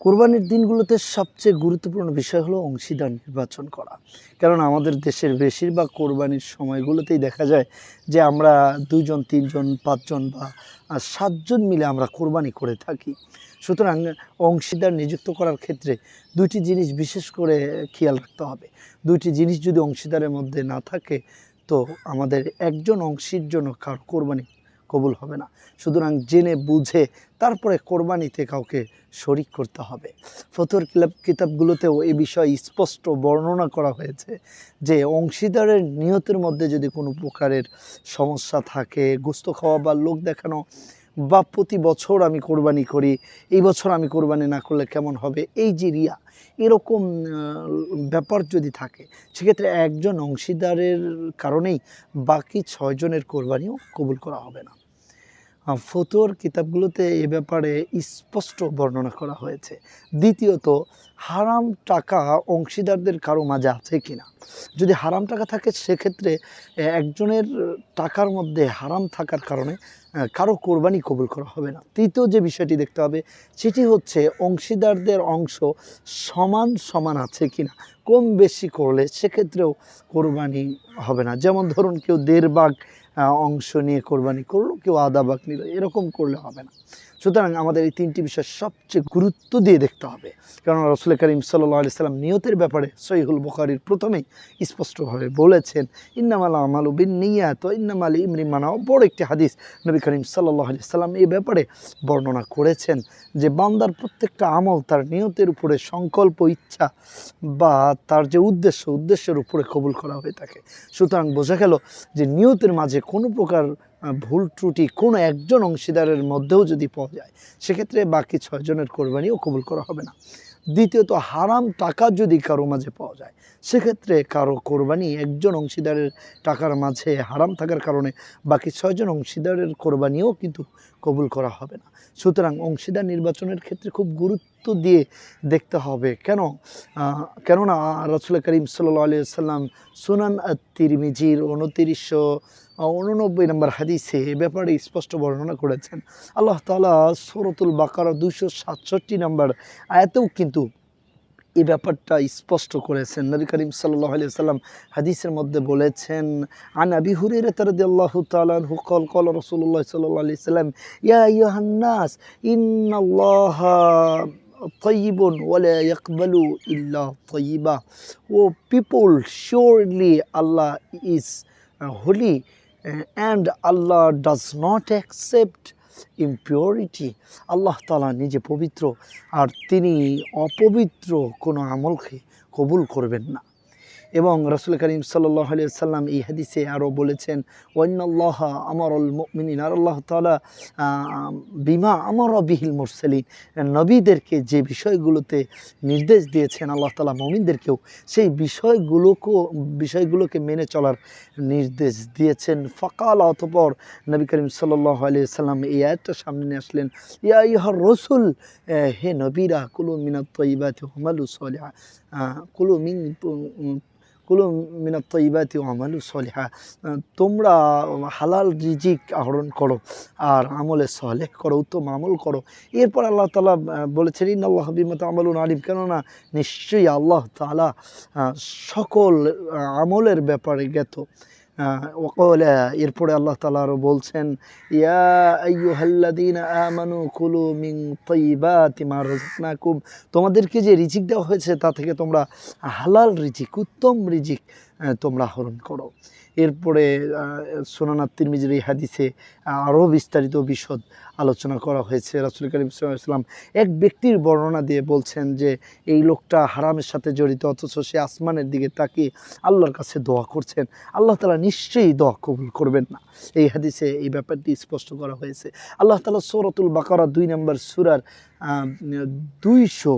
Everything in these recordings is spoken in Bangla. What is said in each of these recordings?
কোরবানির দিনগুলোতে সবচেয়ে গুরুত্বপূর্ণ বিষয় হলো অংশীদার নির্বাচন করা। কারণ আমাদের দেশের বেশিরভাগ কোরবানির সময়গুলোতেই দেখা যায় যে আমরা দুজন তিনজন, পাঁচজন বা সাতজন মিলে আমরা কোরবানি করে থাকি। সুতরাং অংশীদার নিযুক্ত করার ক্ষেত্রে দুইটি জিনিস বিশেষ করে খেয়াল রাখতে হবে। দুইটি জিনিস যদি অংশীদারের মধ্যে না থাকে, তো আমাদের একজন অংশীর জন্য কার কোরবানি কবুল হবে না। সুতরাং জেনে বুঝে তারপরে কোরবানিতে কাউকে শরিক করতে হবে। ফতোর কিতাব কিতাবগুলোতেও এই বিষয়ে স্পষ্ট বর্ণনা করা হয়েছে যে অংশীদারের নিয়তের মধ্যে যদি কোনো প্রকারের সমস্যা থাকে, গোস্ত খাওয়া বা লোক দেখানো, বা প্রতি বছর আমি কোরবানি করি, এই বছর আমি কোরবানি না করলে কেমন হবে? এই যে রিয়া, এরকম ব্যাপার যদি থাকে, সেক্ষেত্রে একজন অংশীদারের কারণেই বাকি ছয়জনের কোরবানিও কবুল করা হবে না। ফতোর কিতাবগুলোতে এ ব্যাপারে স্পষ্ট বর্ণনা করা হয়েছে। দ্বিতীয়ত হারাম টাকা অংশীদারদের কারও মাঝে আছে কিনা? যদি হারাম টাকা থাকে সেক্ষেত্রে একজনের টাকার মধ্যে হারাম থাকার কারণে কারও কোরবানি কবুল করা হবে না। তৃতীয় যে বিষয়টি দেখতে হবে সেটি হচ্ছে অংশীদারদের অংশ সমান সমান আছে কিনা? কম বেশি করলে সেক্ষেত্রেও কোরবানি হবে না। যেমন ধরুন কেউ দেড় আহ, অংশ নিয়ে কোরবানি করল কেউ ভাগ নিল এরকম করলে হবে না। সুতরাং আমাদের এই তিনটি বিষয় সবচেয়ে গুরুত্ব দিয়ে দেখতে হবে। কারণ রসুল করিম সাল্লাহ সাল্লাম নিয়তের ব্যাপারে সহিহুল বুখারির প্রথমেই স্পষ্টভাবে বলেছেন, ইন্নামাল আমালু বিন নিয়াত ইন্নামাল ইমরি মানাও বড় একটি হাদিস নবী করিম সাল্লাহ আলি সাল্লাম এই ব্যাপারে বর্ণনা করেছেন যে বান্দার প্রত্যেকটা আমল তার নিয়তের উপরে সংকল্প, ইচ্ছা বা তার যে উদ্দেশ্য, উদ্দেশ্যের উপরে কবুল করা হয়ে থাকে। সুতরাং বোঝা গেল যে নিয়তের মাঝে কোনো প্রকার ভুল ত্রুটি কোনো একজন অংশীদারের মধ্যেও যদি পাওয়া যায়, সেক্ষেত্রে বাকি ছয়জনের কোরবানিও কবুল করা হবে না। দ্বিতীয়ত, হারাম টাকা যদি কারও মাঝে পাওয়া যায়, সেক্ষেত্রে কারও কোরবানি একজন অংশীদারের টাকার মাঝে হারাম থাকার কারণে বাকি ছয়জন অংশীদারের কোরবানিও কিন্তু কবুল করা হবে না। সুতরাং অংশীদার নির্বাচনের ক্ষেত্রে খুব গুরুত্ব দিয়ে দেখতে হবে। কেন? কেননা, রসুল করিম আলিয়া সাল্লাম সুনান তিরমিজির উনতিরিশশো উননব্বই নম্বর হাদিসে এ ব্যাপারে স্পষ্ট বর্ণনা করেছেন। আল্লাহ তালা সরতুল বাকার দুশো সাতষট্টি নম্বর আয়াতেও কিন্তু এই ব্যাপারটা স্পষ্ট করেছেন। নবী করিম সাল্লাম হাদিসের মধ্যে বলেছেন, আন আবি আল্লাহ কল রসুল্লাহ ইয়া O people surely Allah is holy and Allah does not accept impurity Allah Taala নিজে পবিত্র, আর তিনি অপবিত্র কোনো আমলকে কবুল করবেন না। এবং রসুল করিম সাল্লাহ সাল্লাম এই হাদিসে আরও বলেছেন, ওয়ান্নাল্লাহ আমার মিনিন আর আল্লাহ তালা বিমা আমার বিহিল মুরসালিন, নবীদেরকে যে বিষয়গুলোতে নির্দেশ দিয়েছেন, আল্লাহ তালা মমিনদেরকেও সেই বিষয়গুলোকে বিষয়গুলোকে মেনে চলার নির্দেশ দিয়েছেন। ফকাল, অতপর নবী করিম সাল্লাহ সাল্লাম এই আয়াতটা সামনে নিয়ে আসলেন, ইয়া ইহার রসুল হে নবীরা, কুলু মিনাত তৈবাতি হমালু সলিহা কুলু মিন কুলু মিনাত ইবাতি আমালু সলিহা। তোমরা হালাল রিজিক আহরণ করো আর আমলে সলেহ করো, উত্তম আমল করো। এরপর আল্লাহ তালা বলেছেন আল্লাহ বিমত আমলুন আলিম। কেননা, নিশ্চয়ই আল্লাহ তালা সকল আমলের ব্যাপারে জ্ঞাত। ওকল এরপরে আল্লাহ তালা বলছেন, ইয়া আইয়ুহাল্লাযীনা আমানু কুলু মিন তাইয়্যিবাতি মা রাযাকনাকুম। তোমাদেরকে যে রিজিক দেওয়া হয়েছে, তা থেকে তোমরা হালাল রিজিক, উত্তম রিজিক তোমরা হরণ করো। এরপরে সোনানাথ তিরমিজির এই হাদিসে আরও বিস্তারিত বিশদ আলোচনা করা হয়েছে। রাসুল করিম সাল্লাম এক ব্যক্তির বর্ণনা দিয়ে বলছেন যে, এই লোকটা হারামের সাথে জড়িত, অথচ সে আসমানের দিকে তাকিয়ে আল্লাহর কাছে দোয়া করছেন। আল্লাহ তালা নিশ্চয়ই দোয়া কবুল করবেন না। এই হাদিসে এই ব্যাপারটি স্পষ্ট করা হয়েছে। আল্লাহ তালা সৌরতুল বাকারা দুই নম্বর সুরার দুইশো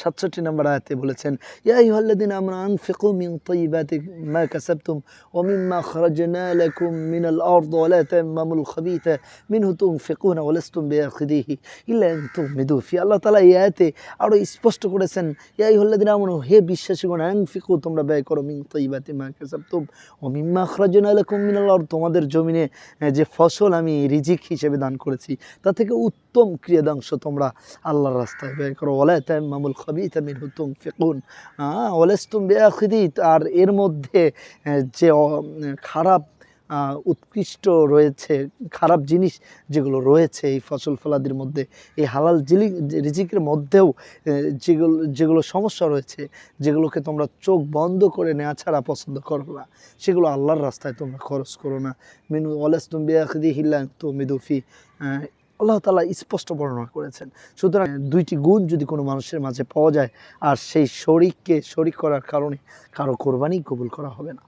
সাতষট্টি নম্বর আয়াতে বলেছেন, ইয়া ইহাল্লাদিন আমরা আনফিকু মিন তৈবাতি মা কাসাবতুম ও মিম্মা খরাজনা লাকুম মিনাল আরদ ওয়ালা তায়াম্মামুল খাবিথা মিনহু তুনফিকুনা ওয়ালাস্তুম বিআখিদিহি ইল্লা আন তুমিদু। ফি আল্লাহ তাআলা এই আয়াতে আরও স্পষ্ট করেছেন, ইয়া ইহাল্লাদিন আমানু, হে বিশ্বাসী বিশ্বাসীগণ, আনফিকু, তোমরা ব্যয় করো মিন তৈবাতি মা কাসাবতুম ও মিম্মা খরাজনা লাকুম মিনাল আরদ। তোমাদের জমিনে যে ফসল আমি রিজিক হিসেবে দান করেছি, তা থেকে উত্তম উত্তম ক্রিয়াদাংশ তোমরা আল্লাহর রাস্তায় ব্যয় করো। ওলা তাইমামুল খবিত আমিন হুতুম ফেকুন ওলেস্তুম বেআখিদিত আর এর মধ্যে যে খারাপ উৎকৃষ্ট রয়েছে, খারাপ জিনিস যেগুলো রয়েছে এই ফসল ফলাদির মধ্যে, এই হালাল জিলি, রিজিকের মধ্যেও যেগুলো যেগুলো সমস্যা রয়েছে, যেগুলোকে তোমরা চোখ বন্ধ করে নেওয়া ছাড়া পছন্দ করো না, সেগুলো আল্লাহর রাস্তায় তোমরা খরচ করো না। মিনু অলেস তুমি হিল্লা তো মিদুফি আল্লাহ তালা স্পষ্ট বর্ণনা করেছেন। সুতরাং দুইটি গুণ যদি কোনো মানুষের মাঝে পাওয়া যায়, আর সেই শরিককে শরিক করার কারণে কারও কোরবানি কবুল করা হবে না।